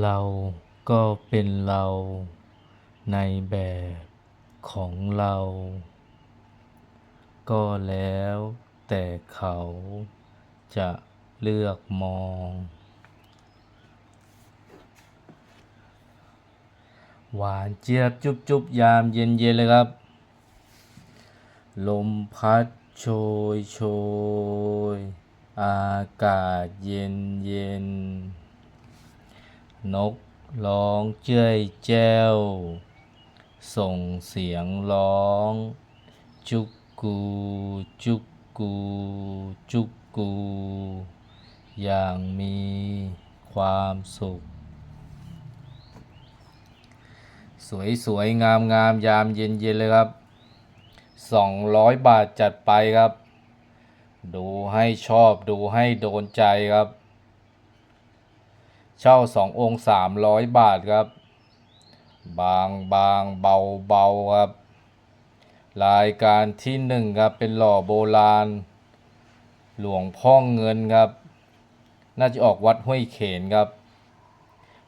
เราก็เป็นเราในแบบของเรา ก็แล้วแต่เขาจะเลือกมอง หวานเจี๊ยบจุบจุบยามเย็นเย็นเลยครับ ลมพัดโชยโชย อากาศเย็นเย็น นกร้องเจ้ยแจ้ว ส่งเสียงร้อง จุกกู จุกกู จุกกู อย่างมีความสุข สวยสวยงามงามยามเย็นเย็นเลยครับสองร้อยบาทจัดไปครับ ดูให้ชอบดูให้โดนใจครับ เช่าสององค์สามร้อยบาทครับ บางบางเบาเบาครับ รายการที่หนึ่งครับเป็นหล่อโบราณ หลวงพ่อเงินครับ น่าจะออกวัดห้วยเขนครับ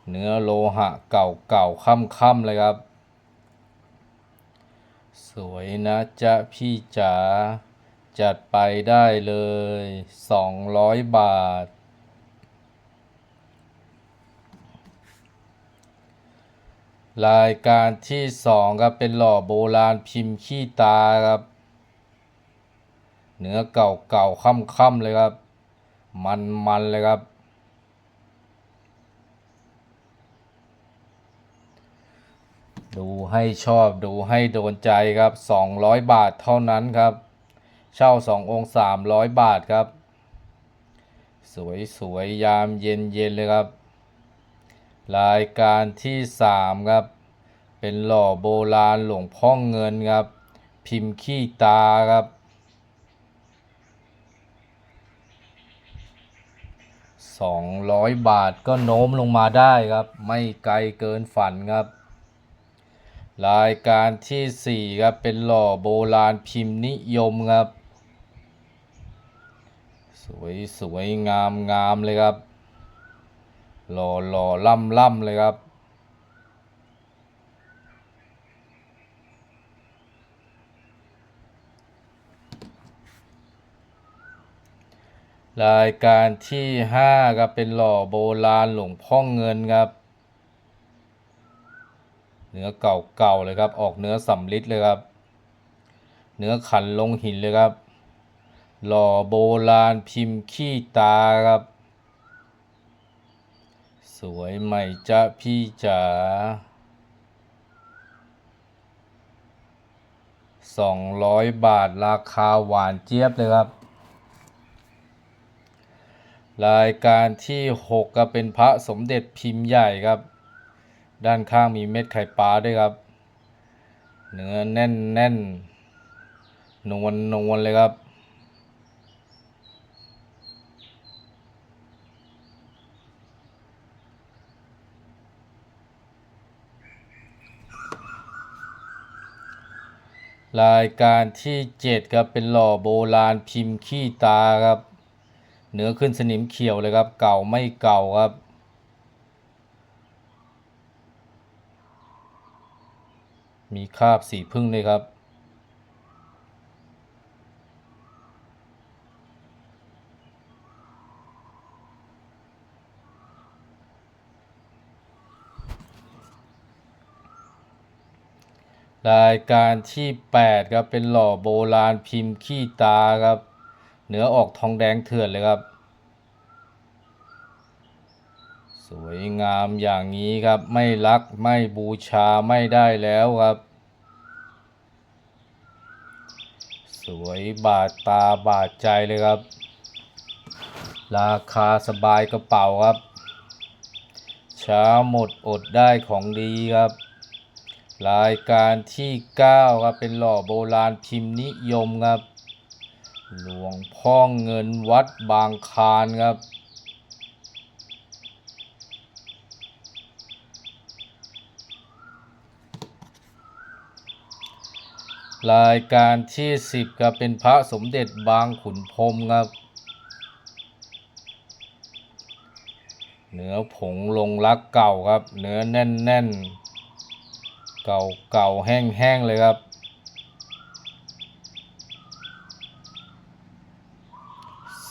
เนื้อโลหะเก่าเก่าค่ำค่ำๆเลยครับ สวยนะจ๊ะพี่จ๋าจัดไปได้เลยสองร้อยบาท รายการที่สองครับเป็นหล่อโบราณพิมพ์ขี้ตาครับ เนื้อเก่าเก่าค่ำค่ำๆเลยครับ มันมันๆเลยครับ ดูให้ชอบดูให้โดนใจครับ 200 บาทเท่านั้นครับ เช่า 2 องค์ 300 บาทครับ สวยสวยยามเย็นเย็นเลยครับ รายการที่ 3 ครับ เป็นหล่อโบราณหลวงพ่อเงินครับ พิมพ์ขี้ตาครับ 200 บาทก็โน้มลงมาได้ครับ ไม่ไกลเกินฝันครับ รายการที่ 4 ครับ เป็นหล่อโบราณพิมพ์นิยมครับ สวยสวยงามงามเลยครับ หล่อหล่อล่ำล่ำเลยครับ รายการที่5ครับเป็นหล่อโบราณหลวงพ่อเงินครับ เนื้อเก่าๆเลยครับ ออกเนื้อสำลิดเลยครับ เนื้อขันลงหินเลยครับ หล่อโบราณพิมพ์ขี้ตาครับ สวยไหมจ๊ะพี่จ๋าสองร้อยบาทราคาหวานเจี๊ยบเลยครับ รายการที่6ก็เป็นพระสมเด็จพิมพ์ใหญ่ครับ ด้านข้างมีเม็ดไข่ปลาด้วยครับ เนื้อแน่นแน่นนวลนวลเลยครับ รายการที่ 7 ครับ เป็นหล่อโบราณพิมพ์ขี้ตาครับเนื้อขึ้นสนิมเขียวเลยครับ เก่าไม่เก่าครับ มีคราบสีพึ่งเลยครับ รายการที่ 8 ครับ เป็นหล่อโบราณพิมพ์ขี้ตาครับ เนื้อออกทองแดงเถื่อนเลยครับ สวยงามอย่างนี้ครับ ไม่รักไม่บูชาไม่ได้แล้วครับ สวยบาดตาบาดใจเลยครับ ราคาสบายกระเป๋าครับ ช้าหมดอดได้ของดีครับ รายการที่ 9 ครับเป็นหล่อโบราณพิมพ์นิยมครับ หลวงพ่อเงินวัดบางคานครับรายการที่ 10ครับเป็นพระสมเด็จบางขุนพรมครับเนื้อผงลงรักเก่าครับ เนื้อแน่นแน่นๆ เก่าเก่าแห้งแห้งๆเลยครับ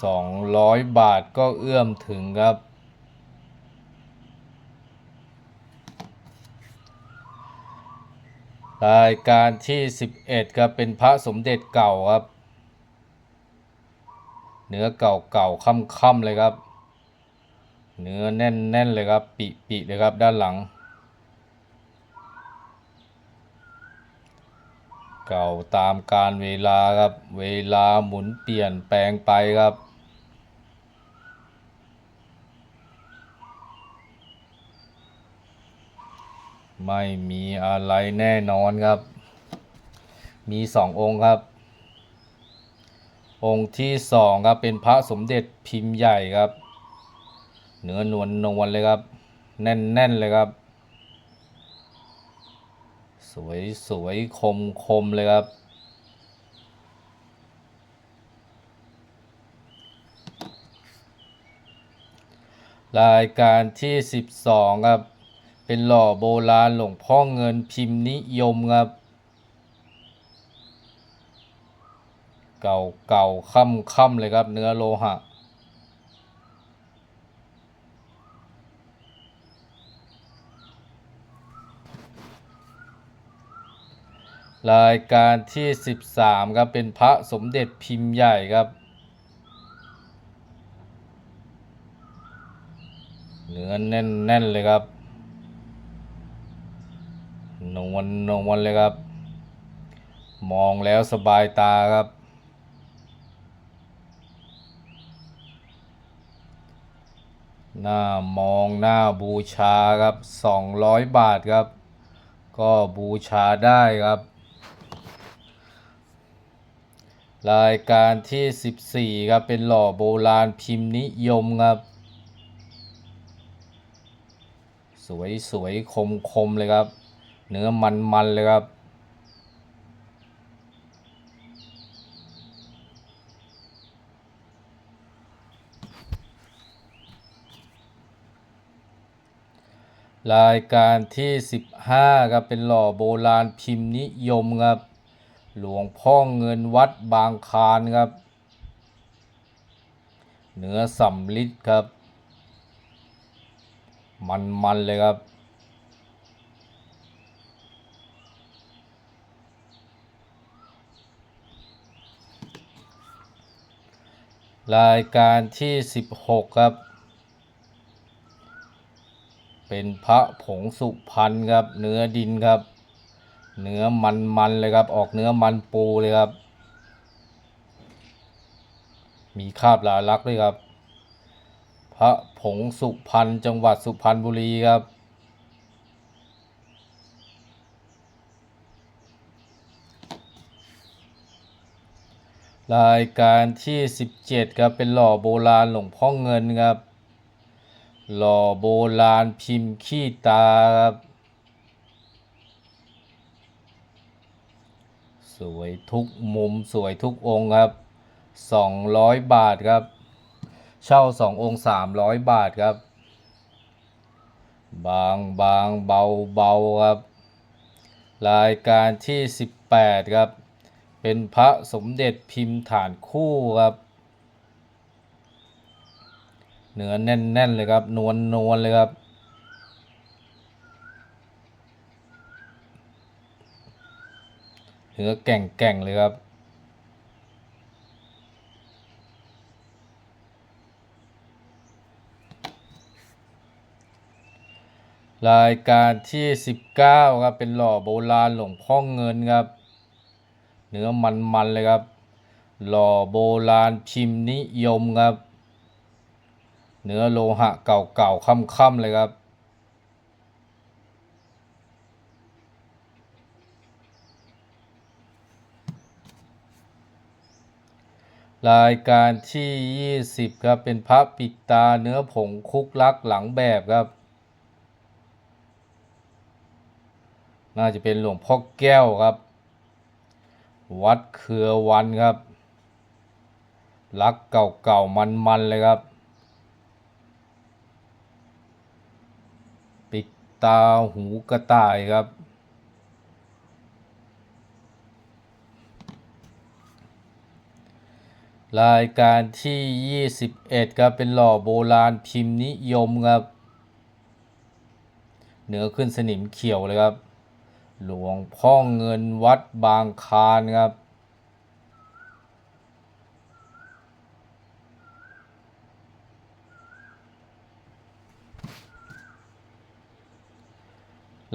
สองร้อยบาทก็เอื้อมถึงครับ รายการที่ 11ครับเป็นพระสมเด็จเก่าครับ เนื้อเก่าเก่าค่ำค่ำๆเลยครับ เนื้อแน่นแน่นๆเลยครับ ปิปิเลยครับด้านหลัง เก่าตามการเวลาครับ เวลาหมุนเปลี่ยนแปลงไปครับไม่มีอะไรแน่นอนครับ มีสององค์ครับ องค์ที่สองครับเป็นพระสมเด็จพิมพ์ใหญ่ครับ เนื้อนวลนวลเลยครับ แน่นแน่นเลยครับ สวยสวยคมคมเลยครับ รายการที่ 12 ครับ เป็นหล่อโบราณหลวงพ่อเงินพิมพ์นิยมครับ เก่าเก่าค่ำค่ำเลยครับเนื้อโลหะ รายการที่ 13ครับเป็นพระสมเด็จพิมพ์ใหญ่ครับ เนื้อแน่นแน่นเลยครับนวลนวลเลยครับ มองแล้วสบายตาครับ หน้ามองหน้าบูชาครับ 200 บาทครับ ก็บูชาได้ครับ รายการที่ 14 ครับ เป็นหล่อโบราณพิมพ์นิยมครับ สวยสวยคมคมเลยครับ เนื้อมันมันเลยครับ รายการที่ 15 ครับ เป็นหล่อโบราณพิมพ์นิยมครับ หลวงพ่อเงินวัดบางคานครับ เนื้อสำลิดครับ มันมันเลยครับ รายการที่ 16 ครับ เป็นพระผงสุพรรณครับ เนื้อดินครับ เนื้อมันมันเลยครับ ออกเนื้อมันปูเลยครับ มีคาบลาลักด้วยครับ พระผงสุพรรณจังหวัดสุพรรณบุรีครับรายการที่ 17ครับเป็นหล่อโบราณหลวงพ่อเงินครับ หล่อโบราณพิมพ์ขี้ตาครับ สวยทุกมุมสวยทุกองค์ครับ 200 บาทครับ เช่า 2 องค์ 300 บาทครับ บางบางเบาเบาครับ รายการที่ 18 ครับ เป็นพระสมเด็จพิมพ์ฐานคู่ครับเนื้อแน่นๆเลยครับ นวลนวลเลยครับ เนื้อแก่งแก่งเลยครับ รายการที่ 19 ครับ เป็นหล่อโบราณหลวงพ่อเงินครับ เนื้อมันมันเลยครับ หล่อโบราณพิมพ์นิยมครับ เนื้อโลหะเก่าๆค่ำๆเลยครับ รายการที่ 20 ครับ เป็นพระปิดตาเนื้อผงคุกลักหลังแบบครับ น่าจะเป็นหลวงพ่อแก้วครับ วัดเครือวันครับ ลักเก่าๆมันๆเลยครับ ปิดตาหูกระต่ายครับ รายการที่ 21ครับเป็นหล่อโบราณพิมพ์นิยมครับเหนือขึ้นสนิมเขียวเลยครับ หลวงพ่อเงินวัดบางคานครับ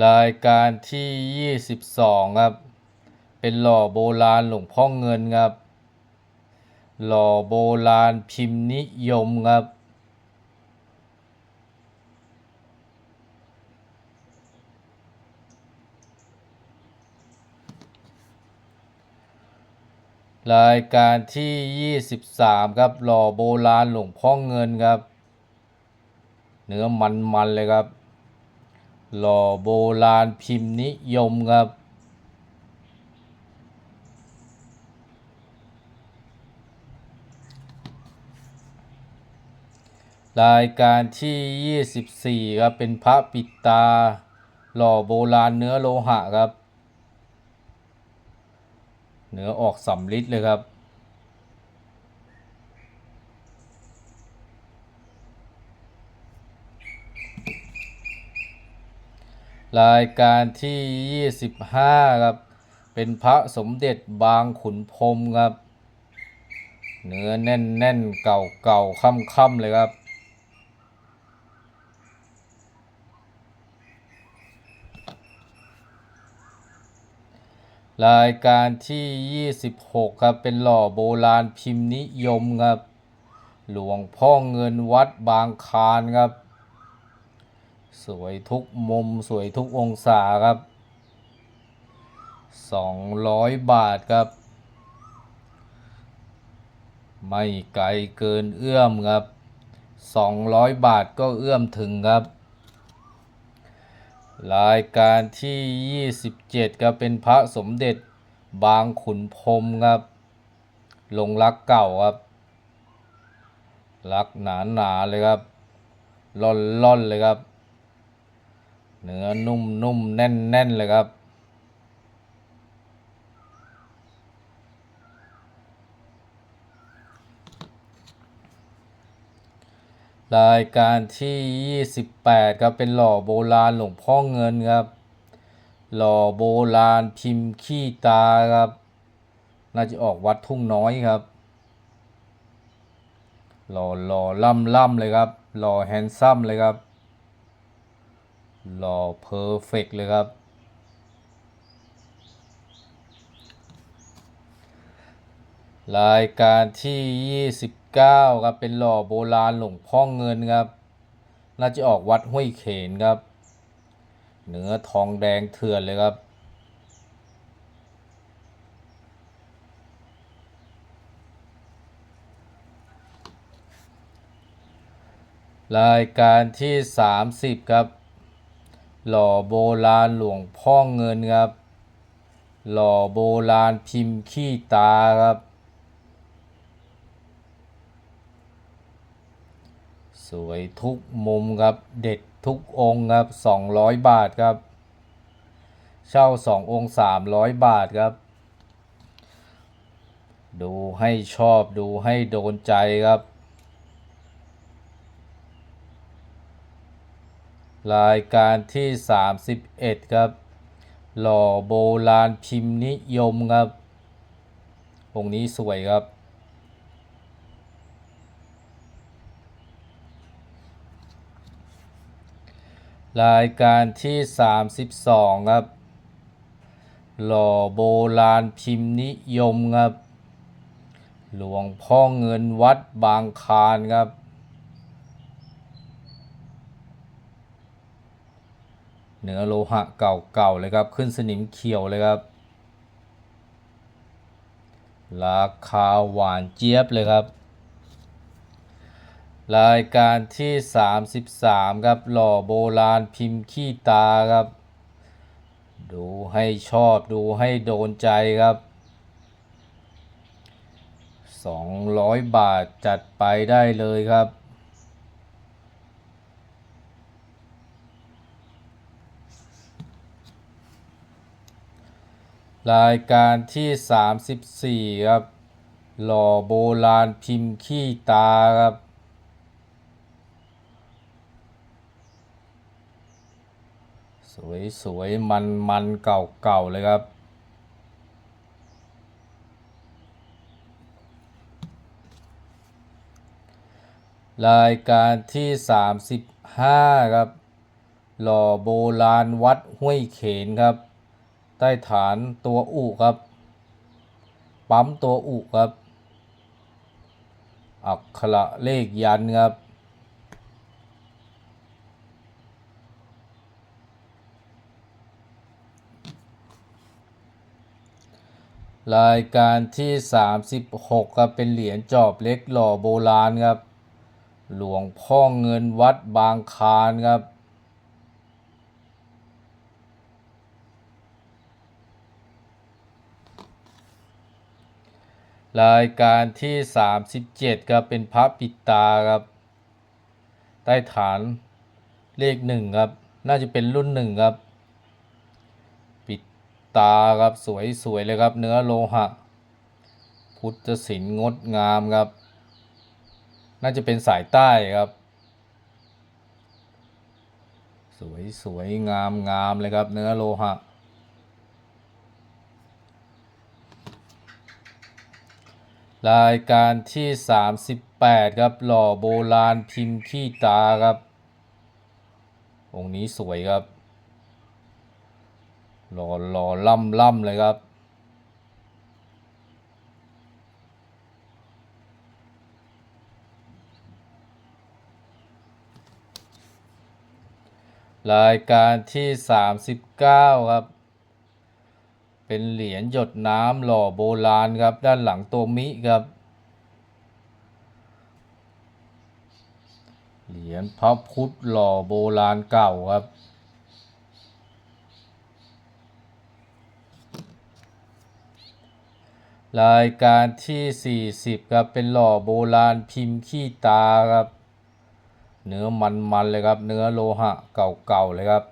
รายการที่ 22 ครับ เป็นหล่อโบราณหลวงพ่อเงินครับ หล่อโบราณพิมพ์นิยมครับ รายการที่ 23 ครับ หล่อโบราณหลวงพ่อเงินครับ เนื้อมันๆเลยครับ หล่อโบราณพิมพ์นิยมครับ รายการที่ 24 ครับ เป็นพระปิดตา หล่อโบราณเนื้อโลหะครับ เนื้อออกสำลิดเลยครับรายการที่ 25 ครับ เป็นพระสมเด็จบางขุนพรมครับ เนื้อแน่นแน่นๆเก่าเก่าค่ำค่ำๆเลยครับ รายการที่ 26 ครับ เป็นหล่อโบราณพิมพ์นิยมครับ หลวงพ่อเงินวัดบางคานครับ สวยทุกมุมสวยทุกองศาครับ 200 บาทครับ ไม่ไกลเกินเอื้อมครับ 200 บาทก็เอื้อมถึงครับ รายการที่ 27ครับเป็นพระสมเด็จบางขุนพรมครับลงรักเก่าครับ รักหนาหนาๆเลยครับล่อนล่อนๆเลยครับ เนื้อนุ่มนุ่มแน่นแน่นๆเลยครับ รายการที่ 28 ครับ เป็นหล่อโบราณหลวงพ่อเงินครับ หล่อโบราณพิมพ์ขี้ตาครับ น่าจะออกวัดทุ่งน้อยครับ หล่อหล่อล่ำล่ำเลยครับ หล่อแฮนซัมเลยครับ หล่อเพอร์เฟกเลยครับ รายการที่ 29ครับเป็นหล่อโบราณหลวงพ่อเงินครับ น่าจะออกวัดห้วยเขนครับ เนื้อทองแดงเถื่อนเลยครับรายการที่ 30 ครับ หล่อโบราณหลวงพ่อเงินครับ หล่อโบราณพิมพ์ขี้ตาครับ สวยทุกมุมครับ เด็ดทุกองค์ครับ 200 บาทครับ เช่า 2 องค์ 300 บาทครับ ดูให้ชอบดูให้โดนใจครับ รายการที่ 31 ครับ หล่อโบราณพิมพ์นิยมครับ องค์นี้สวยครับ รายการที่ 32 ครับ หล่อโบราณพิมพ์นิยมครับ หลวงพ่อเงินวัดบางคานครับ เนื้อโลหะเก่าๆเลยครับ ขึ้นสนิมเขียวเลยครับ ราคาหวานเจี๊ยบเลยครับ รายการที่ 33 ครับ หล่อโบราณพิมพ์ขี้ตาครับ ดูให้ชอบดูให้โดนใจครับ 200 บาทจัดไปได้เลยครับรายการที่ 34 ครับ หล่อโบราณพิมพ์ขี้ตาครับ สวยสวยมันมันเก่าเก่าๆ เลยครับ รายการที่ 35 ครับ หล่อโบราณวัดห้วยเขนครับ ใต้ฐานตัวอุครับ ปั๊มตัวอุครับ อักขระเลขยันครับ รายการที่ 36ครับเป็นเหรียญจอบเล็กหล่อโบราณครับ หลวงพ่อเงินวัดบางคานครับรายการที่ 37ครับเป็นพระปิดตาครับ ใต้ฐานเลขหนึ่งครับ น่าจะเป็นรุ่นหนึ่งครับ ตาครับสวยสวยเลยครับ เนื้อโลหะ พุทธศิลป์งดงามครับ น่าจะเป็นสายใต้ครับ สวยสวยงามงามเลยครับ เนื้อโลหะ รายการที่ 38 ครับ หล่อโบราณพิมพ์ขี้ตาครับ องค์นี้สวยครับ หล่อหล่อล่ำล่ำเลยครับ รายการที่ 39 ครับ เป็นเหรียญหยดน้ำหล่อโบราณครับ ด้านหลังตัวมิครับ เหรียญพระพุทธหล่อโบราณเก่าครับ รายการที่ 40ครับเป็นหล่อโบราณพิมพ์ขี้ตาครับ เนื้อมันๆเลยครับ เนื้อโลหะเก่าๆเลยครับ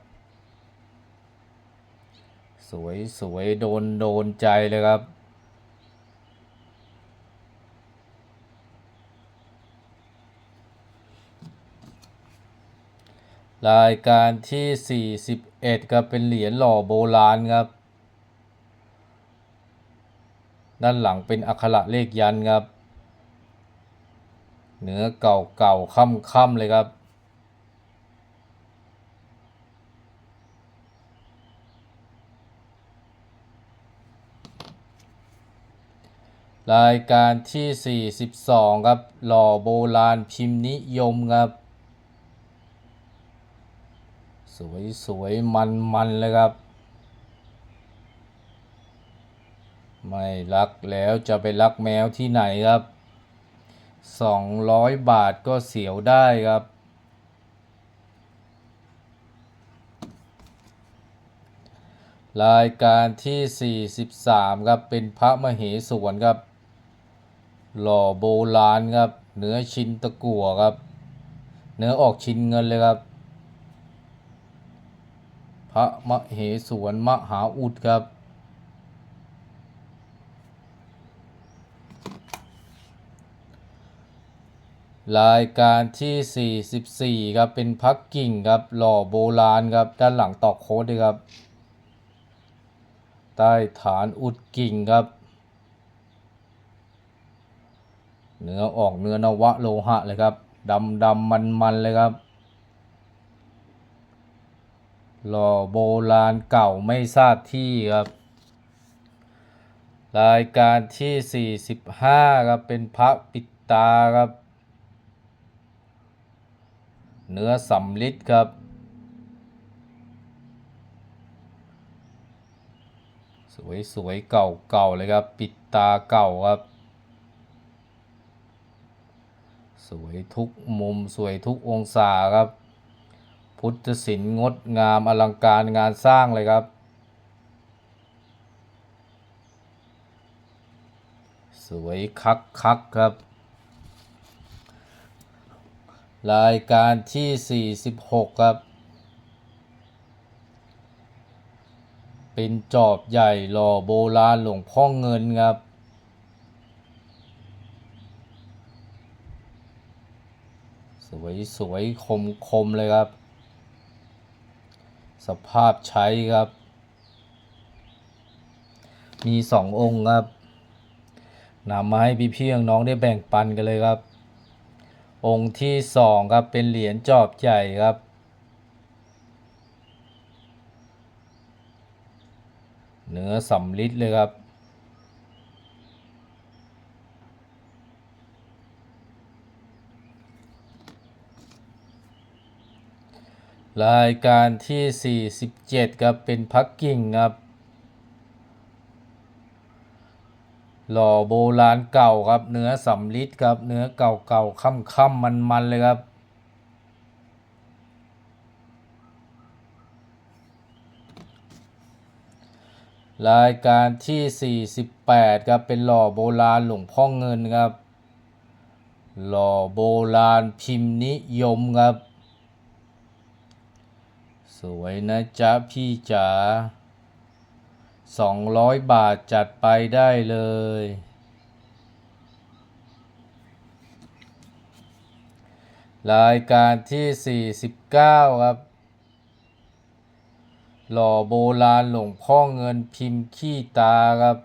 สวยสวยโดนโดนใจเลยครับรายการที่ 41ครับเป็นเหรียญหล่อโบราณครับ ด้านหลังเป็นอักขระเลขยันครับ เนื้อเก่าเก่าค่ำค่ำเลยครับ รายการที่ 42 ครับ หล่อโบราณพิมพ์นิยมครับ สวยสวยมันมันเลยครับ ไม่รักแล้วจะไปรักแมวที่ไหนครับ 200 บาทก็เสียวได้ครับ รายการที่ 43 ครับ เป็นพระมเหสวนครับ หล่อโบราณครับ เนื้อชิ้นตะกั่วครับ เนื้อออกชิ้นเงินเลยครับ พระมเหสวนมหาอุดครับ รายการที่ 44 ครับ เป็นพักกิ่งครับ หล่อโบราณครับ ด้านหลังตอกโค้ดด้วยครับ ใต้ฐานอุดกิ่งครับ เนื้อออกเนื้อนวะโลหะเลยครับ ดำดำมันมันเลยครับ หล่อโบราณเก่าไม่ทราบที่ครับ รายการที่ 45 ครับ เป็นพระปิดตาครับ เนื้อสำลิดครับ สวยสวยเก่าเก่าเลยครับ ปิดตาเก่าครับ สวยทุกมุมสวยทุกองศาครับ พุทธศิลป์งดงามอลังการงานสร้างเลยครับสวยคักคักครับ รายการที่ 46 ครับ เป็นจอบใหญ่หล่อโบราณหลวงพ่อเงินครับ สวยสวยคมคมเลยครับ สภาพใช้ครับ มีสององค์ครับนำมาให้พี่พี่น้องๆได้แบ่งปันกันเลยครับ องค์ที่สองครับเป็นเหรียญจอบใหญ่ครับ เนื้อสำลิดเลยครับ รายการที่ 47ครับเป็นพักกิ่งครับ หล่อโบราณเก่าครับ เนื้อสำลิดครับ เนื้อเก่าเก่าค่ำค่ำมันมันเลยครับ รายการที่ 48 ครับ เป็นหล่อโบราณหลวงพ่อเงินครับ หล่อโบราณพิมพ์นิยมครับ สวยนะจ๊ะพี่จ๋า 200 บาทจัดไปได้เลย รายการที่ 49 ครับ หล่อโบราณหลวงพ่อเงินพิมพ์ขี้ตาครับ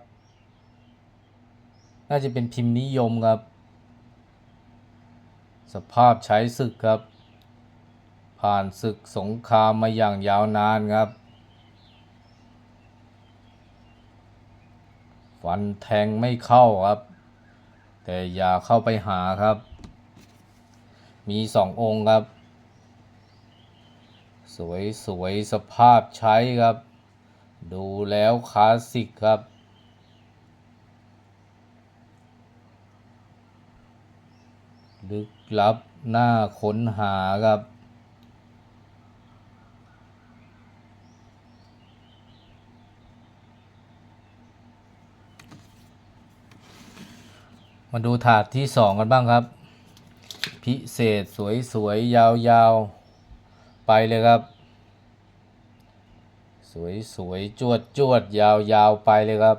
น่าจะเป็นพิมพ์นิยมครับ สภาพใช้ศึกครับ ผ่านศึกสงครามมาอย่างยาวนานครับ ฟันแทงไม่เข้าครับ แต่อย่าเข้าไปหาครับ มีสององค์ครับ สวยสวยสภาพใช้ครับ ดูแล้วคลาสสิกครับลึกลับหน่าค้นหาครับ มาดูถาดที่สองกันบ้างครับ พิเศษสวยสวยยาวยาวๆ ไปเลยครับ สวยสวยจวดจวดยาวยาวๆ ไปเลยครับ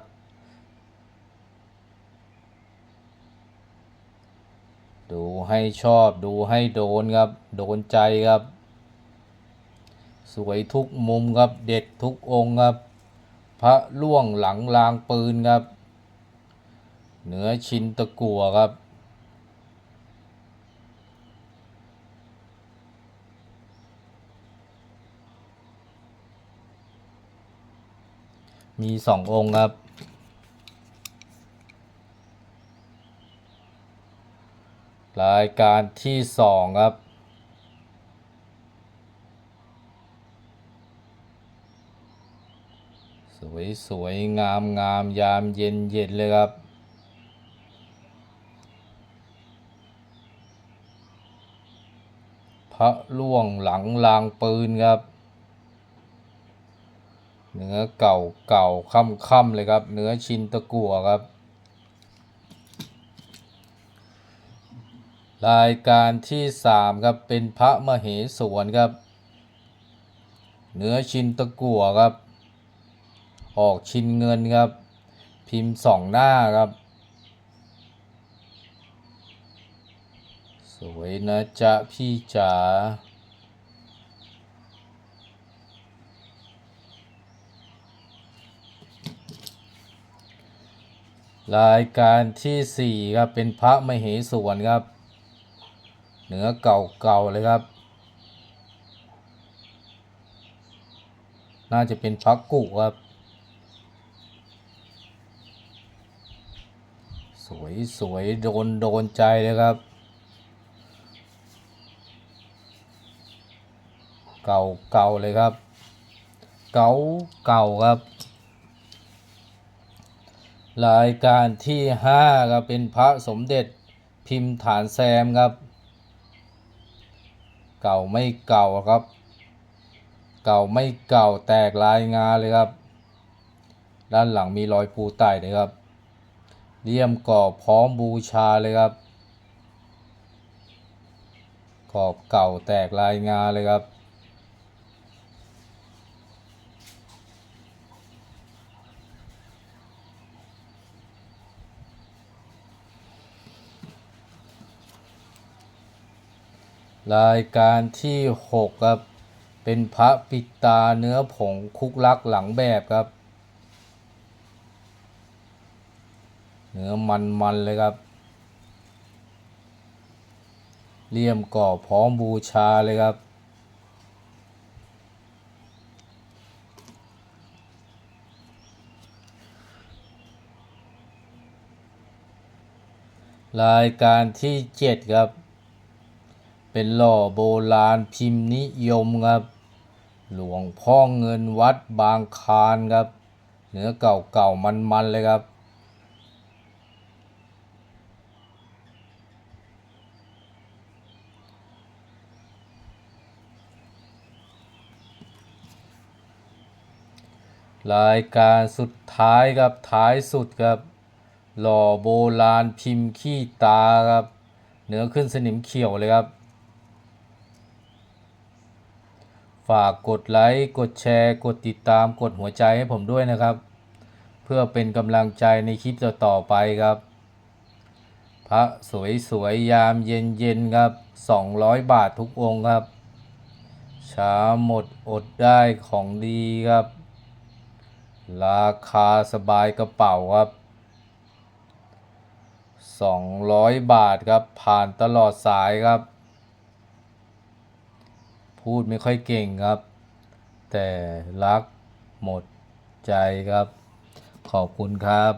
ดูให้ชอบดูให้โดนครับ โดนใจครับ สวยทุกมุมครับ เด็ดทุกองครับ พระล่วงหลังลางปืนครับ เนื้อชินตะกัวครับ มีสององค์ครับรายการที่สองครับ สวยสวยงามงามยามเย็นเย็นเลยครับ พระล่วงหลังลางปืนครับ เนื้อเก่าเก่าค่ำค่ำๆเลยครับ เนื้อชินตะกัวครับ รายการที่สามครับเป็นพระมเหสวนครับ เนื้อชินตะกัวครับ ออกชินเงินครับ พิมพ์สองหน้าครับ วยนะจ๊ะพี่จ๋ารายการที่สี่ครับ เป็นพระมเหสวนครับ เหนือเก่าๆเลยครับ น่าจะเป็นพระกุครับ สวยสวยโดน โดนใจเลยครับ เก่าเก่าเลยครับ เก่าเก่าครับ รายการที่ห้าครับเป็นพระสมเด็จพิมพ์ฐานแซมครับ เก่าไม่เก่าครับ เก่าไม่เก่าแตกลายงาเลยครับ ด้านหลังมีรอยปูไต่เลยครับเลี่ยมกรอบพร้อมบูชาเลยครับขอบเก่าแตกลายงาเลยครับ รายการที่หกครับ เป็นพระปิตาเนื้อผงคุกลักหลังแบบครับ เนื้อมันๆเลยครับ เลี่ยมก่อพร้อมบูชาเลยครับ รายการที่เจ็ดครับ เป็นหล่อโบราณพิมพ์นิยมครับ หลวงพ่อเงินวัดบางคานครับ เนื้อเก่าๆมันๆเลยครับรายการสุดท้ายครับท้ายสุดครับ หล่อโบราณพิมพ์ขี้ตาครับ เนื้อขึ้นสนิมเขียวเลยครับ ฝากกดไลค์กดแชร์กดติดตามกดหัวใจให้ผมด้วยนะครับ เพื่อเป็นกำลังใจในคลิปต่อๆไปครับ พระสวยๆยามเย็นๆครับ 200 บาททุกองค์ครับช้าหมดอดได้ของดีครับ ราคาสบายกระเป๋าครับ 200 บาทครับผ่านตลอดสายครับ พูดไม่ค่อยเก่งครับ แต่รักหมดใจครับ ขอบคุณครับ